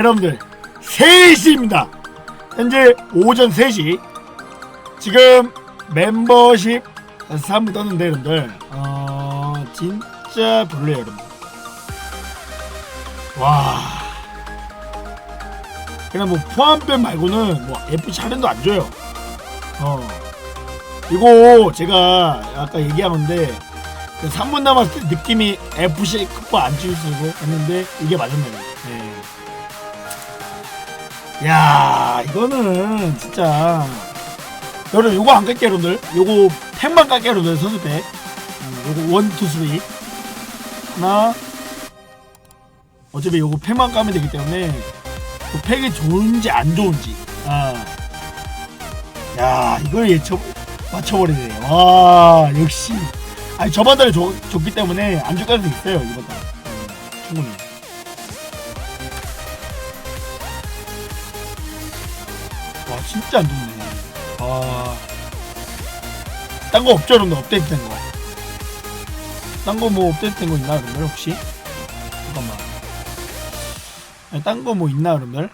여러분들 3시입니다. 현재 오전 3시. 지금 멤버십 3분 떴는데 여러분들. 어 진짜 별로예요 여러분 와. 그냥 뭐 포함뱀 말고는 뭐 FC 할인도 안 줘요. 어. 이거 제가 아까 얘기하는데 그 3분 남았을 때 느낌이 FC 쿠퍼 안 치고 했는데 이게 맞았네요. 네. 야 이거는 진짜. 여러분 요거 안 깔게 여러분들 요거 팩만 깔게 여러분들 선수 팩 음, 요거 원투 쓰리. 하나. 어차피 요거 팩만 까면 되기 때문에 그 팩이 좋은지 안 좋은지. 아. 야 이걸 예측 맞춰버리네. 와 역시. 아니 저번 달에 줬, 줬기 때문에 안 줄 가능성이 있어요 이번 달 음, 충분히 진짜 안 좋네 아. 딴 거 없죠 여러분들 업데이트 된 거. 딴 거 뭐 업데이트 된 거 있나 여러분들 혹시? 잠깐만. 딴 거 뭐 있나 여러분들?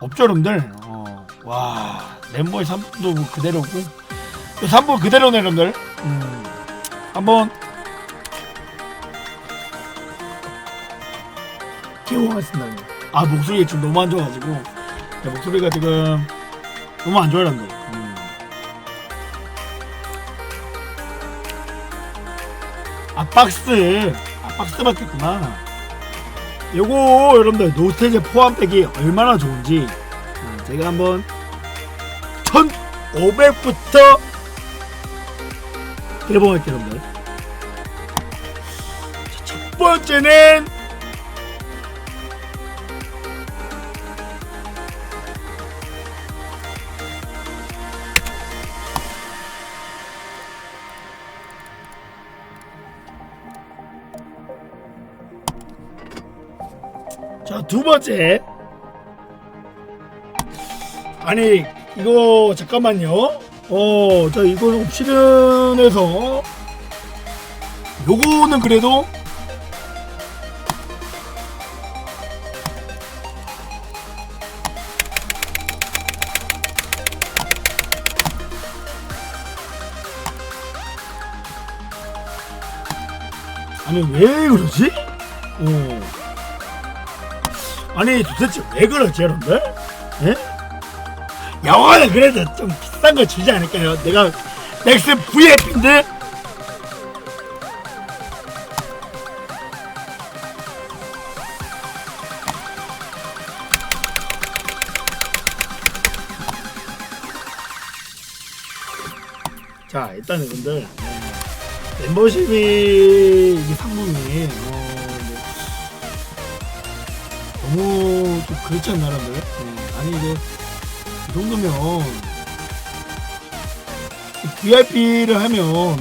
없죠 여러분들? 어. 와 멤버의 3분도 뭐 그대로고 3분 그대로네 여러분들 음. 한번 개봉하겠습니다 아 목소리가 좀 너무 안 좋아가지고 네, 목소리가 지금 너무 안 좋아요 여러분들 음. 아 박스. 아 박스 받겠구나. 요거 여러분들 노스텔제 포함팩이 얼마나 좋은지. 아, 제가 한번 1500부터 개봉할게요 여러분들. 자, 첫 번째는 자, 두 번째. 아니, 이거, 잠깐만요. 어, 자, 이거는 옵션에서, 요거는 그래도, 아니, 왜 그러지? 어. 아니 도대체 왜 그러지 여러분들? 예? 영화는 그래도 좀 비싼 거 주지 않을까요? 내가 넥슨 VIP인데 자 일단 여러분들 예, 멤버십이 이게 상품이 어, 뭐 너무 좀 그렇지 않나 여러분들 네. 아니 이거 이 정도면 VIP를 하면 뭐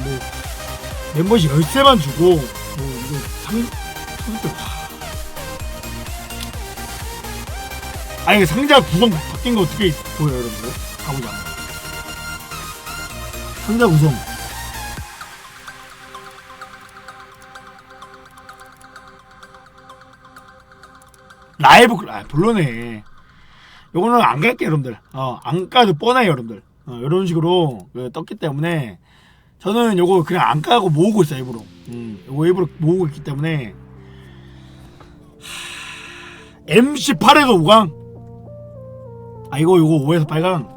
멤버십 열쇠만 주고 뭐 이거 상 상대 와. 아니 상자 구성 바뀐 거 어떻게 보여요 여러분들? 가보자 상자 구성 라이브 글- 아 별로네. 요거는 안 갈게 여러분들. 어 안 까도 뻔해요 여러분들. 어, 이런 식으로 그, 떴기 때문에 저는 요거 그냥 안 까고 모으고 있어요 일부러. 음, 요거 일부러 모으고 있기 때문에 MC 8에서 5강. 아 이거 요거 5에서 8강.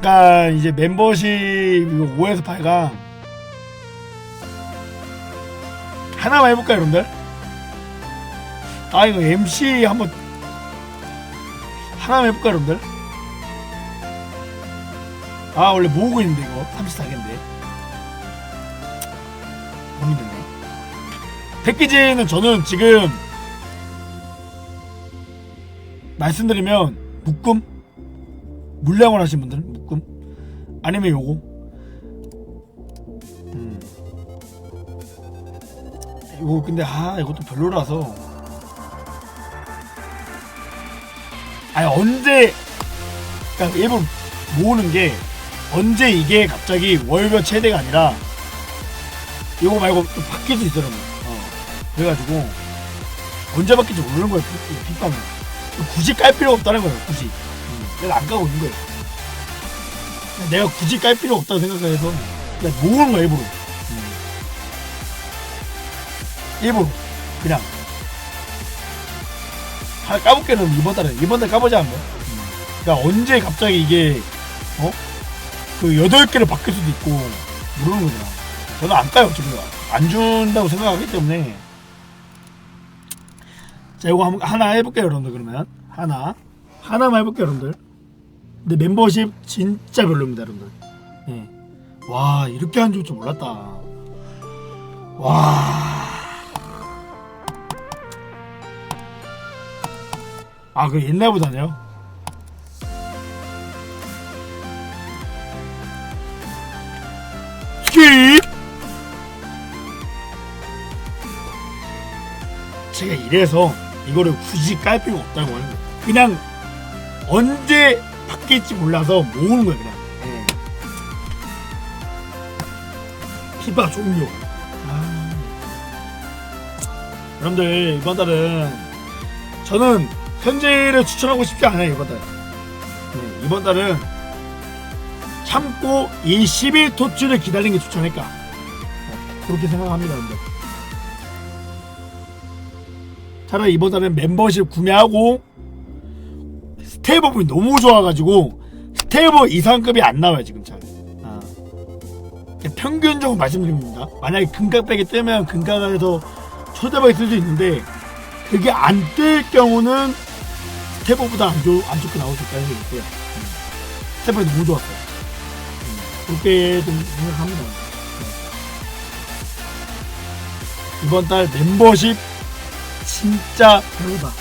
그러니까 이제 멤버십 이거 5에서 8강. 하나만 해볼까요, 여러분들? 아, 이거 MC 한번 하나만 해볼까요, 여러분들? 아, 원래 모으고 있는데, 이거. 34개인데. 고민되네. 패키지는 저는 지금 말씀드리면 묶음? 물량을 하신 분들 묶음? 아니면 요거? 이거 근데 아 이것도 별로라서. 아니 언제 그러니까 일본 모으는 게 언제 이게 갑자기 월별 최대가 아니라 이거 말고 또 바뀔 수 있더라고요. 어. 그래가지고 언제 바뀔지 모르는 거예요 핏- 핏방은. 굳이 깔 필요가 없다는 거예요 굳이. 음, 그래서 안 까고 있는 거예요. 내가 굳이 깔 필요 없다고 생각해서 그냥 모으는 거야 일부러 일부러 그냥. 하나 까볼게는 이번 달에 이번 달 까보자 한번 음. 그러니까 언제 갑자기 이게 어? 그 여덟 개를 바뀔 수도 있고 모르는 거잖아. 저는 안 까요 지금. 안 준다고 생각하기 때문에. 자 이거 한번 하나 해볼게요 여러분들 그러면. 하나. 하나만 해볼게요 여러분들. 근데 멤버십 진짜 별로입니다 여러분들. 예. 와 이렇게 안 좋을 줄 몰랐다. 와 아, 그 옛날보다네요. 스킵! 제가 이래서 이거를 굳이 깔 필요가 없다고 하는 거예요. 그냥 언제 바뀔지 몰라서 모으는 거예요, 그냥. 예. 피바 종료. 아. 여러분들, 이번 달은 저는 현재를 추천하고 싶지 않아요 이번 달. 네, 이번 달은 참고 이 10일 토치를 기다리는 게 네, 그렇게 생각합니다 여러분들. 차라리 이번 달은 멤버십 구매하고 스테이버분이 너무 좋아가지고 스테이버 이상급이 안 나와요 지금 잘. 아. 평균적으로 말씀드립니다. 만약에 금각백이 뜨면 금각에서 초대박이 뜰 수 있는데 그게 안 뜰 경우는 스테버보다 안, 좋, 안 좋게 나올 수 있다는 생각이 있고요. 음. 스테버가 너무 좋았어요. 음. 그렇게 좀 생각합니다. 네. 이번 달 멤버십 진짜 별로다.